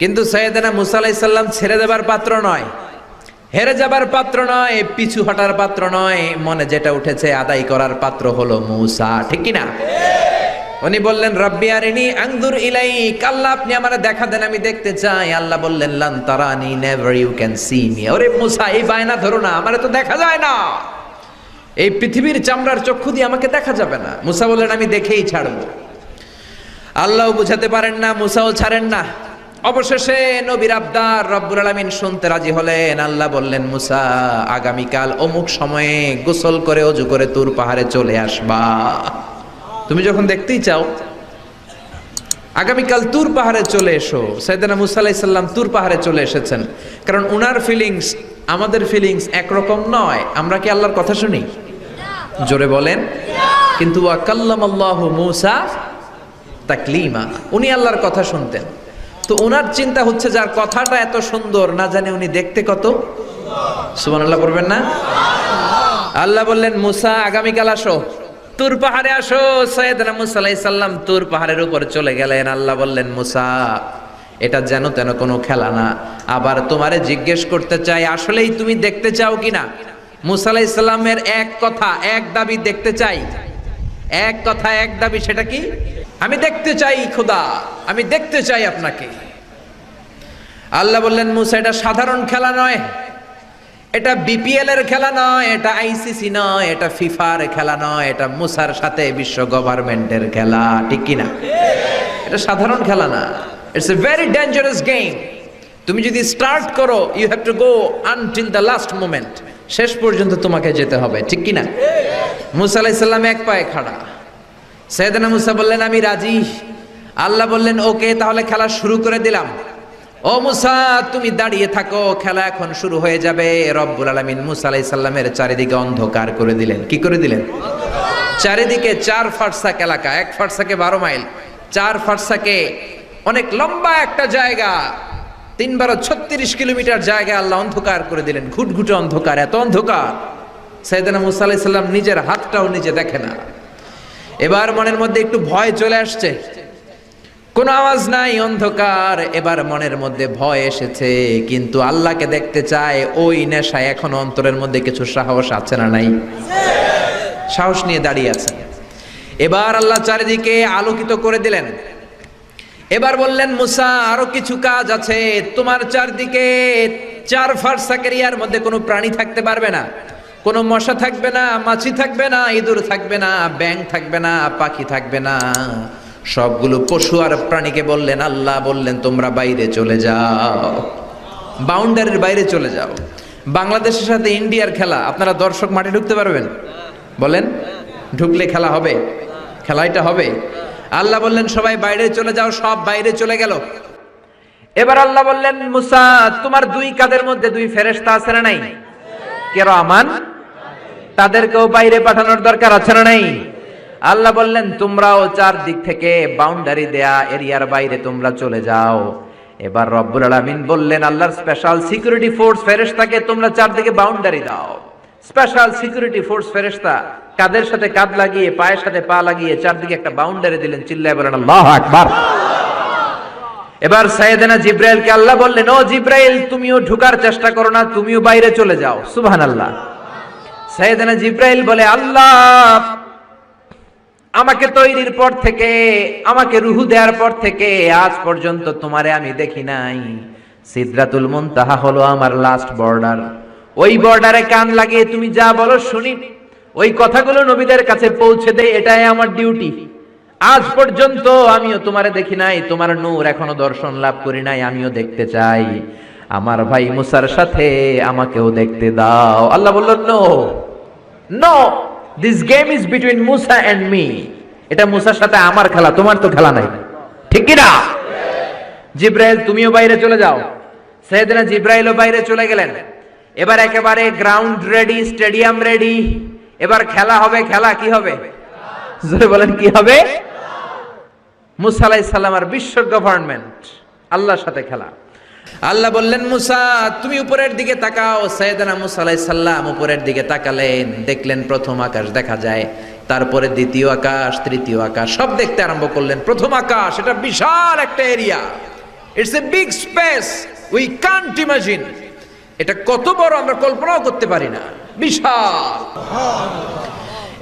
কিন্তু সৈয়দনা মুসা আলাইসাল্লাম ছেড়ে দেবার পাত্র নয়, হেরে যাবার পাত্র নয়, পিছু হটার পাত্র নয়, মনে যেটা উঠেছে আদায় করার পাত্র হলো মুসা, ঠিক কি না উনি বললেন, রব্বি আরিনি আংদুর ইলাই আল্লাহ আপনি আমারে দেখা দেন, আমি দেখতে চাই। আল্লাহ বললেন, লান তারানি never you can see me ওরে মুসা, এই বায়না ধরো না, আমারে তো দেখা যায় না। এই পৃথিবীর চামড়ার চক্ষু দিয়ে আমাকে দেখা যাবে না। মুসা বললেন, আমি দেখেই ছাড়বো। আল্লাহ বুঝাতে পারেন না, মুসাও ছাড়েন না। অবশেষে নবীর আবদার রব্বুল আলামিন শুনতে রাজি হলেন। আল্লাহ বললেন, মুসা, আগামীকাল অমুক সময়ে গোসল করে, অজু করে তুর পাহাড়ে চলে আসবা। তুমি যখন দেখতেই চাও, আগামীকাল তুর পাহাড়ে চলে এসো। সাইদানা মুসা তুর পাহাড়ে চলে এসেছেন। কারণ উনার ফিলিংস আমাদের ফিলিংস একরকম নয়। আমরা কি আল্লাহর কথা শুনি? জোরে বলেন। কিন্তু ওয়াকাল্লাম আল্লাহ মুসা তাকলিমা, উনি আল্লাহর কথা শুনতেন। তো ওনার চিন্তা হচ্ছে যার কথাটা এত সুন্দর, না জানে উনি দেখতে কত? সুমান আল্লাহ করবেন না? আল্লাহ বললেন, মুসা, আগামীকাল আসো। তুর পাহাড়ে আসো, সৈয়দনা মুসা আলাইহিস সালাম তুর পাহাড়ের উপর চলে গেলেন। আল্লাহ বললেন, মুসা, এটা যেন তেন কোনো খেলা না। আবার তোমারে জিজ্ঞেস করতে চাই, আসলেই তুমি দেখতে চাও কিনা? মুসা আলাইহিস এক কথা, এক দাবি দেখতে চাই। এক কথা, এক দাবি, সেটা কি? আমি দেখতে চাই খোদা, আমি দেখতে চাই আপনাকে। আল্লাহ বললেন, মুসা, এটা সাধারণ খেলা নয়। এটা বিপিএল এর খেলা নয়, এটা আইসিসি নয়, এটা ফিফার খেলা নয়, এটা মুসার সাথে বিশ্ব গভর্নমেন্টের খেলা, ঠিক কিনা এটা সাধারণ খেলা না। It's a very dangerous game তুমি যদি স্টার্ট করো you have to go until the last moment শেষ পর্যন্ত তোমাকে যেতে হবে, ঠিক কিনা মুসা আলাইসাল্লাম এক পায়ে খাড়া। সৈয়দনা মুসা বললেন, আমি রাজি। আল্লাহ বললেন, ওকে, তাহলে খেলা শুরু করে দিলাম। ও মুসা, তুমি দাঁড়িয়ে থাকো, খেলা এখন শুরু হয়ে যাবে। রব্বুল আলামিন মুসা আলাইহিস সালামের চারিদিকে অন্ধকার করে দিলেন। কি করে দিলেন? চারিদিকে চার ফারসাক এলাকা, এক ফারসাকে বারো মাইল, চার ফারসাকে অনেক লম্বা একটা জায়গা তিন বারো ছত্রিশ কিলোমিটার জায়গা আল্লাহ অন্ধকার করে দিলেন। ঘুটঘুটে অন্ধকার, এত অন্ধকার। সাইদানা মুসা আলাইহিস সালাম নিজের হাতটাও নিজে দেখে না। এবার মনের মধ্যে একটু ভয় চলে আসছে। কোনো আওয়াজ নাই, অন্ধকার। এবার মনের মধ্যে ভয় এসেছে, কিন্তু আল্লাহকে দেখতে চায় ওই নেশায়। এখন অন্তরের মধ্যে কিছু সাহস আছে না নাই? সাহস নিয়ে দাঁড়িয়ে আছে। এবার আল্লাহ চারিদিকে আলোকিত করে দিলেন। এবার বললেন, মুসা, আরও কিছু কাজ আছে। তোমার চারদিকে চার ফারসাকের ইয়ার মধ্যে কোনো প্রাণী থাকতে পারবে না। কোনো মশা থাকবে না, মাছি থাকবে না, ইঁদুর থাকবে না ব্যাং থাকবে না, পাখি থাকবে না। সবগুলো পশু আর প্রাণীকে বললেন, আল্লাহ বললেন, তোমরা বাইরে চলে যাও। বাউন্ডারির বাইরে চলে যাও। বাংলাদেশের সাথে ইন্ডিয়ার খেলা, আপনারা দর্শক মাঠে ঢুকতে পারবেন? বলেন, ঢুকলে খেলা হবে? খেলা এটা হবে? আল্লাহ বললেন, সবাই বাইরে চলে যাও, সব বাইরে চলে গেল। এবার আল্লাহ বললেন, মুসা, তোমার দুই কাদের মধ্যে দুই ফেরেশতা আছে না নাই? কেন আমান তাদেরকেও বাইরে পাঠানোর দরকার আছে না নাই? আল্লাহ বললেন, তোমরাও চার দিক থেকে বাউন্ডারি দেয়া এরিয়ার বাইরে তোমরা চলে যাও। এবার রব্বুল আলামিন বললেন, আল্লাহর স্পেশাল সিকিউরিটি ফোর্স ফেরেশতাকে তোমরা চারদিকে বাউন্ডারি দাও। স্পেশাল সিকিউরিটি ফোর্স ফেরেশতা কাদের সাথে কাঁধ লাগিয়ে, পায়ের সাথে পা লাগিয়ে চারদিকে একটা বাউন্ডারি দিলেন, চিল্লায় বলেন, আল্লাহু আকবার! এবার সাইয়েদেনা জিব্রাইলকে আল্লাহ বললেন, ও জিব্রাইল, তুমিও ঢুকার চেষ্টা করো না, তুমিও বাইরে চলে যাও। সুবহানাল্লাহ। সাইয়েদেনা জিব্রাইল বলে, আল্লাহ, আমাকে তৈরির পর থেকে, আমাকে রুহু দেওয়ার পর থেকে আজ পর্যন্ত তোমারে আমি দেখি নাই। সিদরাতুল মুনতাহা হলো আমার লাস্ট বর্ডার ওই বর্ডারে কান লাগিয়ে তুমি যা বলো শুনি। ওই কথাগুলো নবীদের কাছে পৌঁছে দেয় এটাই আমার ডিউটি আজ পর্যন্ত আমিও তোমারে দেখি নাই, তোমার নূর এখনও দর্শন লাভ করি নাই, আমিও দেখতে চাই। আমার ভাই মুসার সাথে আমাকেও দেখতে দাও। আল্লাহ বলল, no. No this game is between Musa and me এটা মুসার সাথে আমার খেলা, তোমার তো খেলা নাই। ঠিক কি না জিব্রাইল, তুমিও বাইরে চলে যাও। সেদিনা জিব্রাইলও বাইরে চলে গেলেন। এবার একেবারে গ্রাউন্ড রেডি স্টেডিয়াম রেডি এবার খেলা হবে, খেলা কি হবে? জোরে বলেন, কি হবে? মুসা আলাইহিস সালাম আর বিশ্ব গভর্নমেন্ট, আল্লাহর সাথে খেলা। আল্লাহ বললেন, মুসা, তুমি উপরের দিকে তাকাও। সৈয়দনা মুসা আলাইহিস সালাম উপরের দিকে তাকালেন, দেখলেন প্রথম আকাশ দেখা যায়, তারপরে দ্বিতীয় আকাশ, তৃতীয় আকাশ, সব দেখতে আরম্ভ করলেন। প্রথম আকাশ, এটা বিশাল একটা area. It's a big space we can't imagine এটা কত বড়, আমরা কল্পনাও করতে পারি না। বিশাল।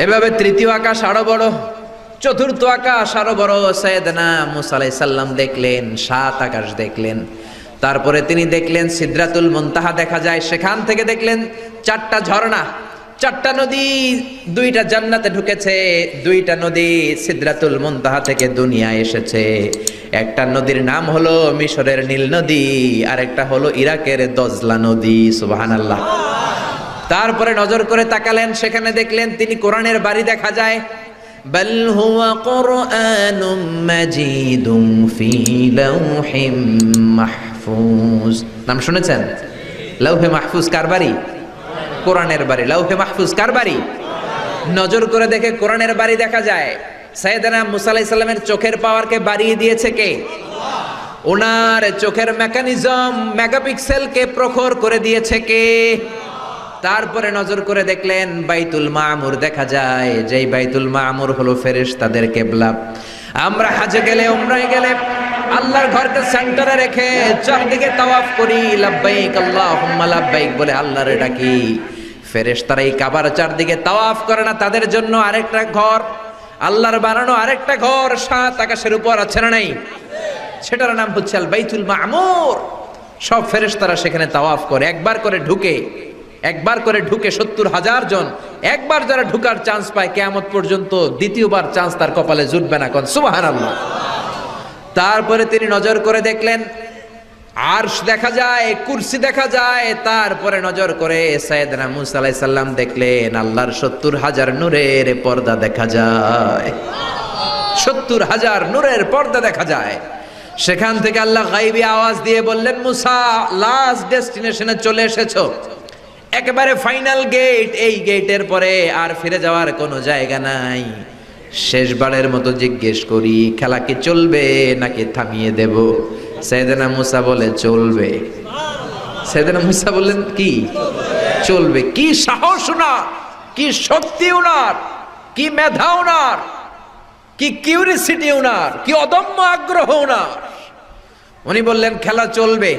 এভাবে তৃতীয় আকাশ আরও বড়, চতুর্থ আকাশ আরও বড়। সৈয়দনা মুসা আলাইহিস সালাম দেখলেন, সাত আকাশ দেখলেন। তারপরে তিনি দেখলেন সিদ্রাতুল মুনতাহা দেখা যায়। সেখান থেকে দেখলেন চারটা ঝর্ণা, চারটা নদী, দুইটা জান্নাতে ঢুকেছে, দুইটা নদী সিদ্রাতুল মুনতাহা থেকে দুনিয়া এসেছে। একটা নদীর নাম হলো মিশরের নীল নদী আর একটা হলো ইরাকের দজলা নদী, সুবহানাল্লাহ। তারপরে নজর করে তাকালেন, সেখানে দেখলেন তিনি কোরআনের বাড়ি দেখা যায়। হুয়া কোরআনুম মাজিদুম ফি লাউহিম মাহফুজ। নাম শুনেছেন? লাউহে মাহফুজ কার বাড়ি? কোরআনের বাড়ি। লাউহে মাহফুজ কার বাড়ি? নজর করে দেখে কোরআনের বাড়ি দেখা যায়। সাইয়েদানা মুসা আলাইহিস সালামের চোখের পাওয়ারকে বাড়িয়ে দিয়েছে কে? ওনার চোখের মেকানিজম মেগাপিক্সেলকে প্রখর করে দিয়েছে কে? তারপরে নজর করে দেখলেন বাইতুল মামুর দেখা যায়। যেই বাইতুল মামুর হলো ফেরেশ তাদের কেবলা। আমরা হাজে গেলে, উমরায় গেলে আল্লাহর ঘরকে সেন্টারে রেখে চারদিকে তাওয়াফ করি, লাব্বাইক আল্লাহুম্মা লাব্বাইক বলে আল্লাহর ডাকি ফেরেশ তারা এই কাবার চারদিকে তাওয়াফ করে না, তাদের জন্য আরেকটা ঘর, আল্লাহর বানানো আরেকটা ঘর, সাত আকাশের উপর আছে না নাই? সেটার নাম হচ্ছে আল বাইতুল মামুর। সব ফেরেশতারা সেখানে তাওয়াফ করে, একবার করে ঢুকে, একবার করে ঢুকে সত্তর হাজার জন, একবার যারা ঢুকার চান্স পায়, কেয়ামত পর্যন্ত দ্বিতীয়বার চান্স তার কপালে জুটবে না, কোন সুবাহান আল্লাহ তারপরে তিনি নজর করে দেখলেন, আরশ দেখা যায়, কুরসি দেখা যায়, তারপরে নজর করে সাইয়েদনা মুসা সালাম দেখলেন, আল্লাহর সত্তর হাজার নূরের পর্দা দেখা যায়। সত্তর হাজার নূরের পর্দা দেখা যায়। সেখান থেকে আল্লাহ গাইবি আওয়াজ দিয়ে বললেন, মুসা লাস্ট ডেস্টিনেশনে চলে এসেছ। একেবারে ফাইনাল গেট এই গেটের পরে আর ফিরে যাওয়ার কোনো জায়গা নাই। শেষবারের মতো জিজ্ঞেস করি, খেলা কি চলবে নাকি থামিয়ে দেব? সেদেনা মুসা বলে, চলবে। সেদেনা মুসা বললেন, কি? চলবে। কি সাহস উনার কি শক্তি উনার কি মেধা উনার কি কিউরিসিটি উনার কি অদম্য আগ্রহ উনার উনি বললেন, খেলা চলবে।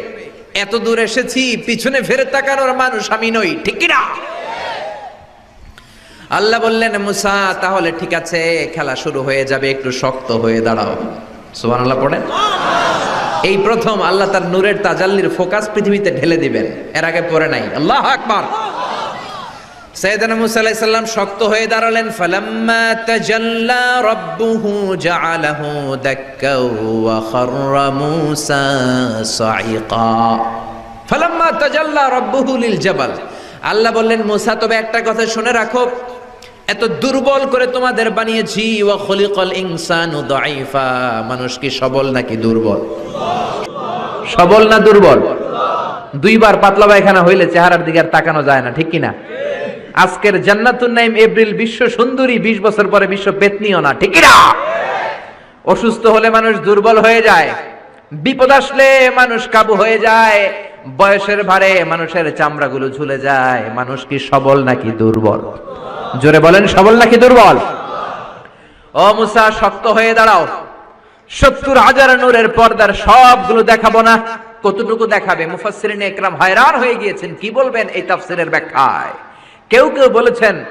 এত দূর এসেছি, পিছনে ফেরে তাকানোর মানুষ আমি নই, ঠিক কি না আল্লাহ বললেন মুসা তাহলে ঠিক আছে খেলা শুরু হয়ে যাবে একটু শক্ত হয়ে দাঁড়াও। সুবান আল্লাহ পড়েন এই প্রথম আল্লাহ তার নূরের তাজাল্লির ফোকাস পৃথিবীতে ঢেলে দিবেন এর আগে পড়ে নাই। আল্লাহ আকবার। সৈয়দনা মুসা আলাইহিস সালাম শক্ত হয়ে দাঁড়ালেন ফালাম্মা তাজাল্লা রাব্বুহু জাআলাহু দাক্কা ওয়া খাররা মুসা সাইকা ফালাম্মা তাজাল্লা রাব্বুহু লিল জাবাল। আল্লাহ বললেন মুসা তবে একটা কথা শুনে রাখো এত দুর্বল করে তোমাদের বানিয়েছি, ওয়া খলিকাল ইনসানু দাঈফা। মানুষ কি সবল নাকি দুর্বল? সবল না দুর্বল? দুইবার পাতলা পায়খানা হইলে চেহারার দিকে আর তাকানো যায় না, ঠিক কিনা? আজকের জান্নাতুন নাইম এপ্রিল বিশ্ব সুন্দরী, বিশ বছর পরে বিশ্ব পেতনিও না, ঠিক না অসুস্থ হলে মানুষ দুর্বল হয়ে যায়, বিপদ আসলে মানুষ কাবু হয়ে যায়, বয়সের ভারে মানুষের চামড়াগুলো ঝুলে যায়, মানুষ কি সবল নাকি দুর্বল? জোরে বলেন, সবল নাকি দুর্বল? ও মুসা, শক্ত হয়ে দাঁড়াও। সত্তর হাজার নূরের পর্দার সবগুলো দেখাবো না। কতটুকু দেখাবে? মুফাসসিরিন একরাম হয়রান হয়ে গিয়েছেন। কি বলবেন এই তাফসিরের ব্যাখ্যায়? কেউ কেউ বলেছেন,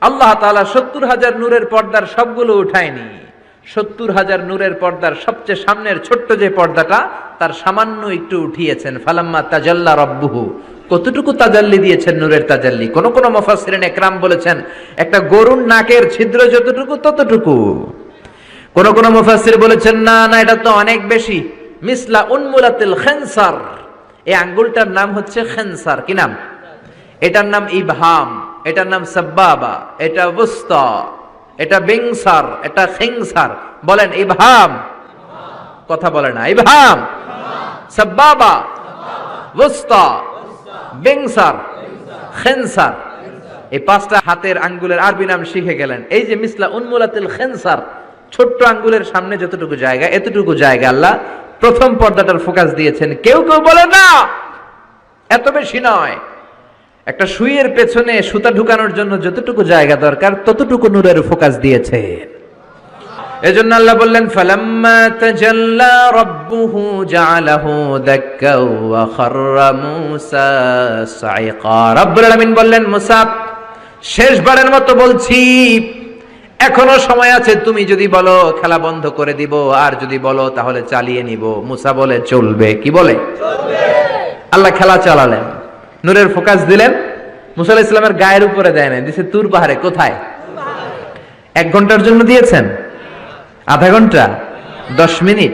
আল্লাহ তাআলা সত্তর হাজার নূরের পর্দার সবগুলো উঠায়নি। সত্তর হাজার নূরের পর্দার সবচেয়ে সামনের ছোট্ট যে পর্দাটা, তার সামান্য একটু উঠিয়েছেন। ফালাম্মা তাজাল্লা রব্বুহু। কতটুকু তাজাল্লি দিয়েছেন নূরের তাজাল্লি? কোন কোন মুফাসসিরিন একরাম বলেছেন, একটা গরুর নাকের ছিদ্র যতটুকু, ততটুকু। কোন কোন মুফাসসির বলেছেন, না না, এটা তো অনেক বেশি। মিসলা উন্মুলাতিল খেনসার। এই আঙ্গুলটার নাম হচ্ছে খেনসার। কি নাম? এটার নাম ইবহাম, এটার নাম সাব্বাবা, এটা বুস্তা এটা বিংসার, এটা খেংসার। বলেন, ইবহাম। কথা বলে না, ইবহাম। সাব্বাবা বুস্তা বিংসার, খেনসার। এই পাঁচটা হাতের আঙ্গুলের আরবি নাম শিখে গেলেন। এই যে মিসলা উন্মুলাতিল খেনসার, ছোট্ট আঙ্গুলের সামনে যতটুকু জায়গা, এতটুকু জায়গা আল্লাহ প্রথম পর্দাটার ফোকাস দিয়েছেন। কেউ কেউ বলে, না, এত বেশি নয়। একটা সুইয়ের পেছনে সুতা ঢুকানোর জন্য যতটুকু জায়গা দরকার, ততটুকু নূরের ফোকাস দিয়েছে এজন্য আল্লাহ বললেন ফালাম্মা তাজাল্লা রাব্বুহু জাআলাহু দাক্কা ওয়া খাররা মূসা সাইকা রব্বুল আলামিন বললেন মুসা শেষবারের মতো বলছি এখনও সময় আছে তুমি যদি বলো খেলা বন্ধ করে দিব আর যদি বলো তাহলে চালিয়ে নিব। মুসা বলে চলবে। কি বলে? আল্লাহ খেলা চালালেন। নূরের ফোকাস দিলেন। মুসা আলাইহিস ইসলামের গায়ের উপরে দেয় না দিছে তুর পাহাড়ে কোথায়? এক ঘণ্টার জন্য দিয়েছেন? আধা ঘণ্টা? দশ মিনিট?